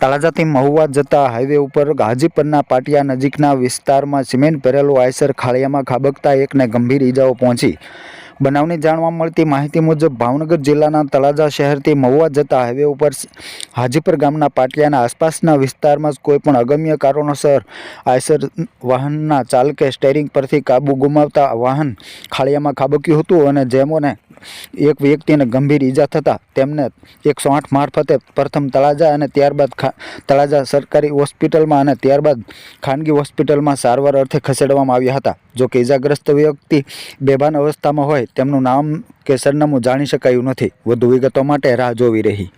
તળાજાથી મહુવા જતા હાઈવે ઉપર ગાજીપરના પાટિયા નજીકના વિસ્તારમાં સિમેન્ટ ભરેલું આયસર ખાળિયામાં ખાબકતા એકને ગંભીર ઈજાઓ પહોંચી. બનાવની જાણવા મળતી માહિતી મુજબ ભાવનગર જિલ્લાના તળાજા શહેરથી મહુવા જતા હાઈવે ઉપર હાજીપર ગામના પાટિયાના આસપાસના વિસ્તારમાં જ કોઈપણ અગમ્ય કારણોસર આયસર વાહનના ચાલકે સ્ટેરિંગ પરથી કાબુ ગુમાવતા વાહન ખાળિયામાં ખાબક્યું હતું અને જેમોને એક વ્યક્તિને ગંભીર ઈજા થતાં તેમને એકસો આઠ મારફતે પ્રથમ તળાજા અને ત્યારબાદ તળાજા સરકારી હોસ્પિટલમાં અને ત્યારબાદ ખાનગી હોસ્પિટલમાં સારવાર અર્થે ખસેડવામાં આવ્યા હતા. જો કે ઇજાગ્રસ્ત વ્યક્તિ બેભાન અવસ્થામાં હોય, તેમનું નામ કે સરનામું જાણી શકાયું નથી. વધુ વિગતો માટે રાહ જોવી રહી.